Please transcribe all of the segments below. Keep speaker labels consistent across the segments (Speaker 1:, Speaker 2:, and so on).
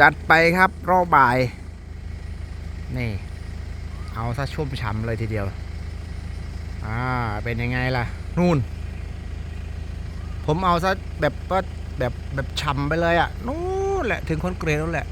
Speaker 1: จัดไปครับรอบบ่าย นี่ เอาซะชุ่มฉ่ำเลยทีเดียว อ่า เป็นยังไงล่ะ นู่น ผมเอาซะแบบว่าแบบแบบฉ่ำไปเลยอะ่ะ นู่นแหละ ถึงคนเกรดนู่นแหละ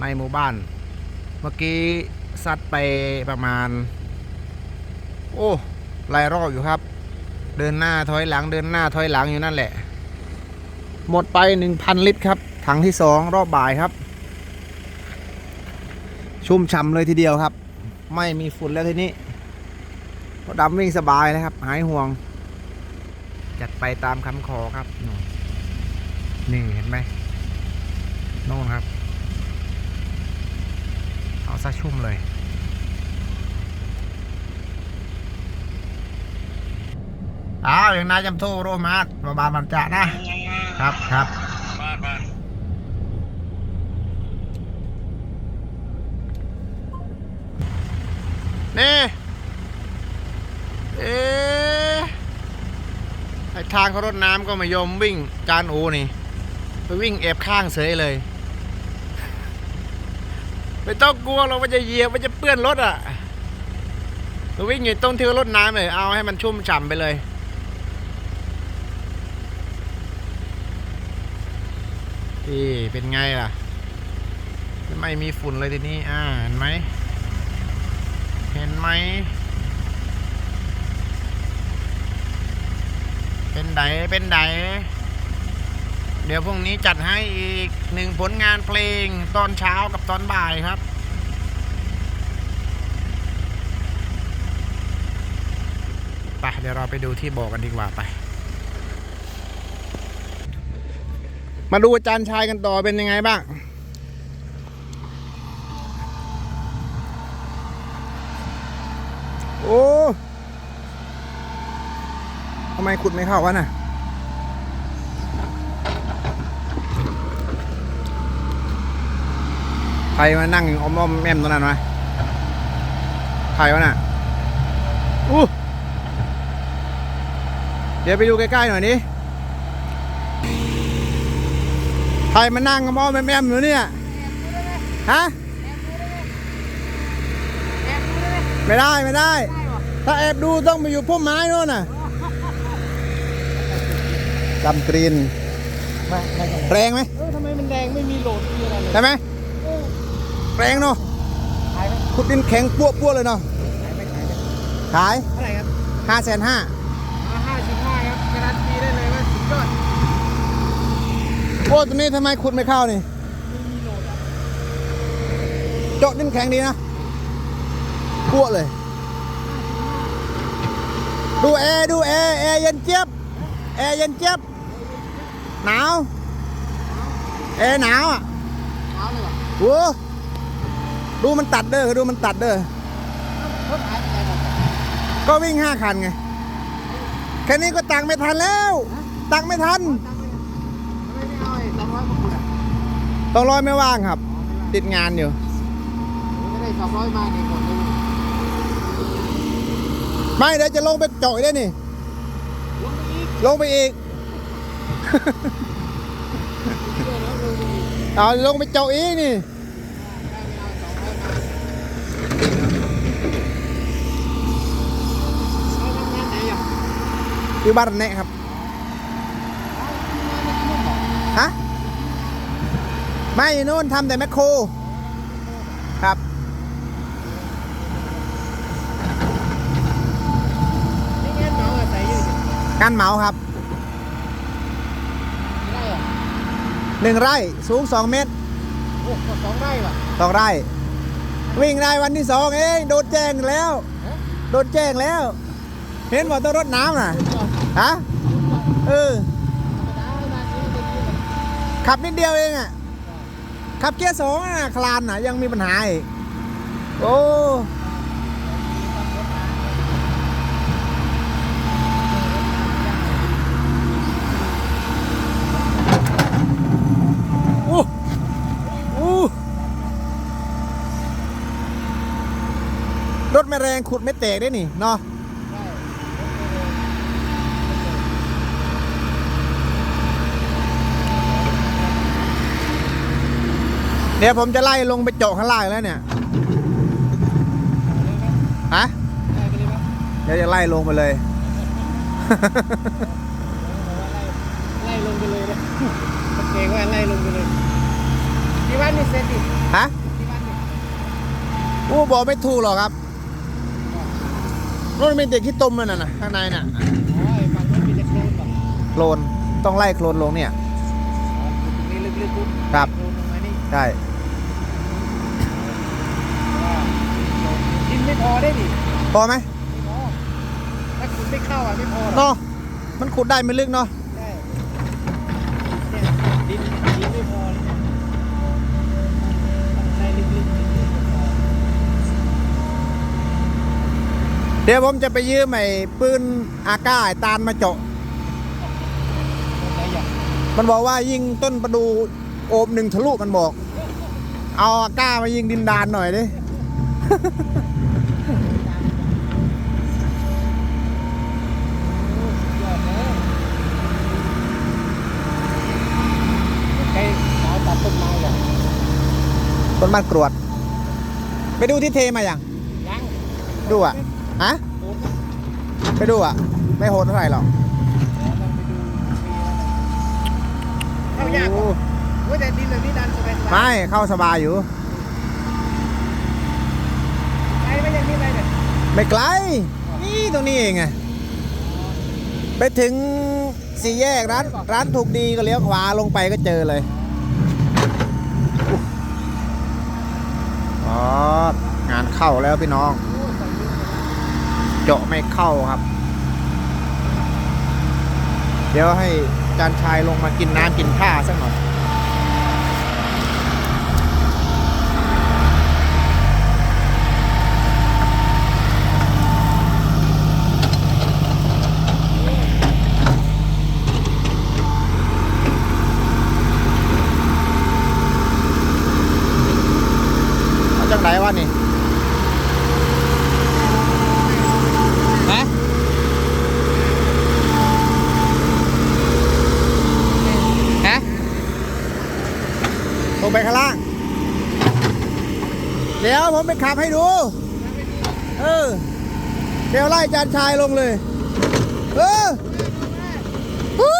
Speaker 1: ในหมู่บ้าน เมื่อกี้ซัดไปประมาณ โอ้หลายรอบอยู่ครับ เดินหน้าถอยหลัง เดินหน้าถอยหลังอยู่นั่นแหละ หมดไป 1,000 ลิตรครับ ถังที่สองรอบบ่ายครับ ชุ่มฉ่ำเลยทีเดียวครับ ไม่มีฝุ่นแล้วทีนี้รถดำวิ่งสบายนะครับ หายห่วง จัดไปตามคำขอครับ นี่เห็นไหมโน่นครับ เอาซะชุ่มเลยอ้าวอย่างนายจำโทษโรมาสประบาลบันจะนะครับครับ
Speaker 2: บ้านบ้าน
Speaker 1: นี่เอ๊ะทางเขารถน้ำก็ไม่ยอมวิ่งจานอูนี่ ไปวิ่งแอบข้างเสยเลย ไม่ต้องกลัวเรามันจะเหยียบมันจะเปื้อนรถอะไปวิ่งอยู่ต้นที่รถน้ำเลยเอาให้มันชุ่มฉ่ำไปเลยนี่เป็นไงล่ะ ไม่มีฝุ่นเลยทีนี้ อ่าเห็นไหม เห็นไหม เป็นไดเป็นไดเดี๋ยวพรุ่งนี้จัดให้อีกหนึ่งผลงานเพลงตอนเช้ากับตอนบ่ายครับ ไปเดี๋ยวเราไปดูที่บอกกันดีกว่าไป มาดูอาจารย์ชายกันต่อเป็นยังไงบ้าง โอ้ทำไมขุดไม่เข้าวะน่ะใครมานั่งอยู่อ้อมๆแม่มตรงนั้นวะใครวะน่ะอู้เดี๋ยวไปดูใกล้ๆหน่อยนี้ใครมานั่งอ้อมๆแม่มๆอยู่เนี่ยฮะไม่ได้ไม่ได้ ถ้าแอบดูต้องไปอยู่พุ่มไม้โน่นน่ะดำกรีน
Speaker 3: ไม่ไม่ใช่
Speaker 1: แรงไหม
Speaker 3: เออทำไมมันแดงไม่มีโหลดมีอะไรเลย
Speaker 1: ใช่ไหมแรงเนาะ
Speaker 3: ขายไหม
Speaker 1: ขุดดินแข็งปั้วปั้วๆเลยเนาะ
Speaker 3: ขายไหมขายไหม
Speaker 1: ขาย
Speaker 3: เท่าไหร่ครับ
Speaker 1: ห้าแสนห้า
Speaker 3: ห้าสิบห้าครับการันตีได้เลยว่าสุดยอด
Speaker 1: โอ้ตัวนี้ทำไมขุดไม่เข้านี่
Speaker 3: ไม่มีโหลดอะ
Speaker 1: เจาะดินแข็งดีนะปั้วเลย ดูแอร์ดูแอร์แอร์เย็นเจี๊ยบแอร์เย็นเจี๊ยบหนาวแอร์หนาวอะ
Speaker 3: เช้าเลยเหรอ
Speaker 1: โอ้ดูมันตัดเด้อดูมันตัดเด้อ
Speaker 3: รถหายไปไหนหมด
Speaker 1: ก็วิ่งห้าคันไงแค่นี้ก็ตังค์ไม่ทันแล้ว ตังค์ไม่ทัน
Speaker 3: ตังค์ไปไหนทำไมไม่เอาไอ้สองร้อยมาขุดอะ
Speaker 1: ต้องร้อยไม่ว่างครับ ติดงานอยู่
Speaker 3: ไม่ได้สองร้อยมาเนี่ยหมดเลย
Speaker 1: ไม่เดี๋ยวจะลงไปเจาะอีกได้นี่
Speaker 3: ลงไปอีก
Speaker 1: ลงไปอีก เอาลงไปเจาะอีกนี่
Speaker 3: ได้ไม่เอาสองร้อยมาเอาทำงานไหนอะ
Speaker 1: อยู่บ้านแนะครับ ฮะ ไม่อยู่นู่นทำแต่แมคโคร ครับ
Speaker 3: นี่เงินเหมาอาศัย อยู่ดิ
Speaker 1: งานเหมาครับ
Speaker 3: ไม่ได้อะ
Speaker 1: หนึ่งไร่สูงสองเมตร
Speaker 3: โอ้ก็สองไร่ว่ะ
Speaker 1: สองไร่ วิ่งได้วันที่สองเองโดนแจ้งแล้ว
Speaker 3: ฮะ
Speaker 1: โดนแจ้งแล้ว เห็นว่าต้องรดน้ำน่ะฮะเออขับนิดเดียวเองอะขับเกียร์สองน่ะคลานน่ะยังมีปัญหาอีกโอ้อู้อู้รถไม่ แรงขุดไม่แตกได้นี่เนาะดี๋ยวผมจะไล่ลงไปเจาะข้างล่างแล้วเนี่ย ฮะ
Speaker 3: ได้ไปเลยปะ
Speaker 1: เดี๋ยวจะไล่ลงไปเลย
Speaker 3: ไล่ลงไปเลยนะโอเคว่าไล่ลงไปเลย ที่บ้านนี่เสร็จดิ
Speaker 1: ฮะ
Speaker 3: ที่บ้านนี่
Speaker 1: อู้บอกไม่ถูกหรอกครับ รถเป็นเด็กที่ต้มนั่นน่ะข้างในน่ะ
Speaker 3: อ๋อไอ้ฝั่งนู้นมีแต่โคลนป่ะ
Speaker 1: โคลนต้องไล่โคลนลงเนี่ย
Speaker 3: อ๋อตรงนี้ลึกๆปุ๊บ
Speaker 1: ครับ
Speaker 3: โคลนลงมานี่
Speaker 1: ใช่
Speaker 3: ว่าดินไม่พอได้ดิ
Speaker 1: พอไหม
Speaker 3: ไม่พอถ้าคุณไม่เข้าอะไม่พอหรอก
Speaker 1: เนาะมันขุดได้ไม่ลึกเนาะ
Speaker 3: เดี๋ย
Speaker 1: วผมจะไปยืมไอ้ปืนอาก้าไอ้ตาลมาเจาะ มันบอกว่ายิงต้นประดูโอบหนึ่งทะลุมันบอก เอาอาก้ามายิงดินดานหน่อยดิ
Speaker 3: ยอเครสาต้นไม้เหรอ
Speaker 1: ต้นบ้านกรวด ไปดูที่เทมาอย่า
Speaker 3: ง
Speaker 1: ดูอะ ฮะ
Speaker 3: โอ้โห
Speaker 1: ไปดูอะ ไม่โหดเท่าไหร่หรอก
Speaker 3: เดี๋ยวต้องไปดูปีแล้วนะเข้ายากกว่าเว้ยแต่ดินแบบนี้ดันสบายๆ
Speaker 1: ไม่เข้าสบายอยู่
Speaker 3: ไปไม่อย่างนี้เลยเนี่ย
Speaker 1: ไม่ไกล นี่ตรงนี้เองไงไปถึงสี่แยกร้านร้านถูกดีก็เลี้ยวขวาลงไปก็เจอเลยอุ๊ยอ๋องานเข้าแล้วพี่น้อง
Speaker 3: โอ้ใส่เยอะเลย
Speaker 1: เจาะไม่เข้าครับ เดี๋ยวให้จานชายลงมากินน้ำกินท่าสักหน่อย เอาจากไหนวะนี่ ฮะฮะลงไปข้างล่าง เดี๋ยว ผมไปขับให้ดู เออ เดี๋ยวไล่จานชายลงเลย เออฮู้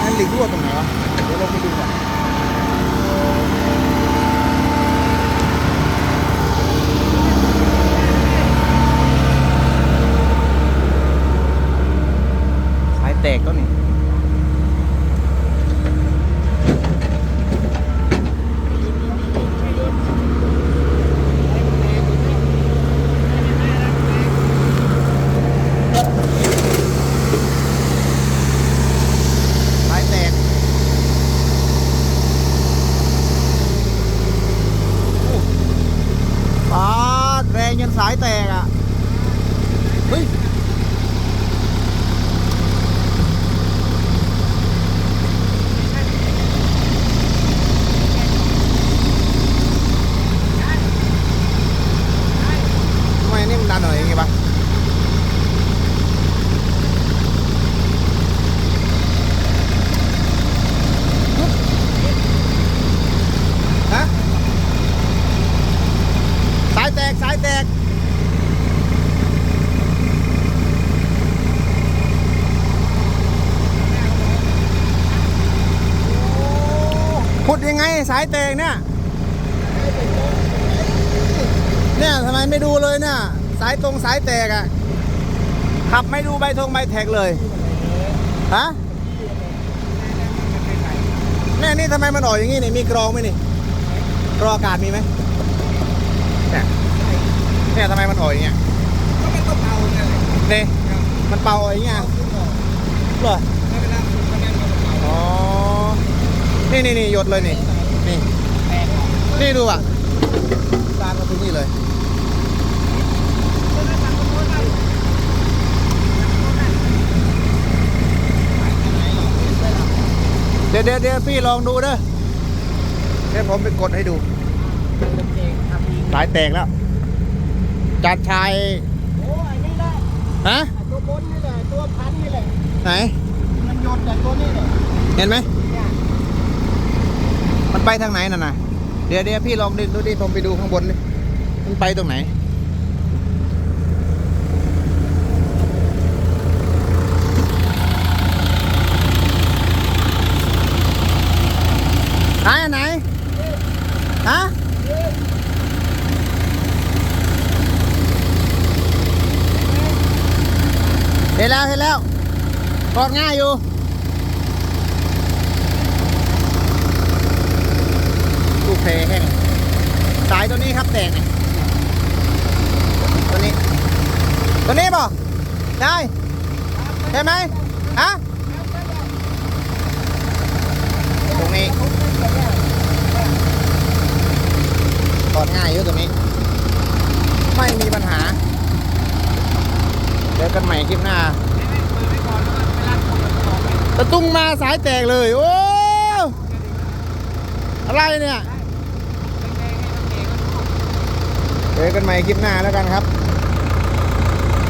Speaker 1: อันหลีกรั่วตรงไหนวะ เดี๋ยวลงไปดูก่อนสายแตกก็นี่ สายแตกปาดแรงยัน สายแตกอะ เฮ้ย ทำไมอันนี่มันดันหน่อยอย่างงี้ปะ ฮะสายแตก สายแตก ขุดยังไงสายแตกเนี่ยเนี่ยทำไมไม่ดูเลยเนี่ยสายตรงสายแตกอะ่ะขับไม่ดูใบทงใบแท็กเลยฮะเนี่ยนี่ทำไมมันออกอย่างงี้นี่มีกรองไหมนี่กรองอากาศมีไหมเนี่ยเนี่ยทำไมมันออกอย่างเงี้ย
Speaker 3: ก็มันก็เบาเนี่ยแหละ
Speaker 1: นี่มันเป่าอย่างเงี้ย
Speaker 3: เอาขึ้นออก
Speaker 1: เหรอ
Speaker 3: ถ้าเวลาคุณก็นั่นก็เบา
Speaker 1: อ๋อนี่นี่นี่หยดเลยนี่ นี่
Speaker 3: แตกออก
Speaker 1: นี่ดูอะตามมาถึงนี่เลยเดี๋ยวเดี๋ยวเดี๋ยวพี่ลองดูเด้อเดี๋ยวผมไปกดให้ดู
Speaker 3: เองทำอีก
Speaker 1: สายแตกแล้วจานชาย
Speaker 3: โอ้ไอ้นี่แหละ
Speaker 1: ฮะ
Speaker 3: ไอ้ตัวบนนี่แหละตัวพันนี่แหละ
Speaker 1: ไหน
Speaker 3: มันโยนแต่ตัวนี้แหละ
Speaker 1: เห็นไหม
Speaker 3: เนี่ย
Speaker 1: ไปทางไหนน่ะนะเดี๋ยวเดี๋ยวพี่ลองดึงดูดิผมไปดูข้างบนดิมันไปตรงไหน ไหนอันไหนฮะเห็นแล้วเห็นแล้วกดง่ายอยู่ ลูกเพแห้งสายตัวนี้ครับแตกเนี่ยตัวนี้ ตัวนี้บ่ได้ใช่ไหมฮะตรงนี้ถอดง่ายอยู่ตรงนี้ ไม่มีปัญหาเจอกันใหม่คลิปหน้าตะตุ้งมาสายแตกเลย โอ้อะไรเนี่ย เจอกันใหม่คลิปหน้าแล้วกันครับ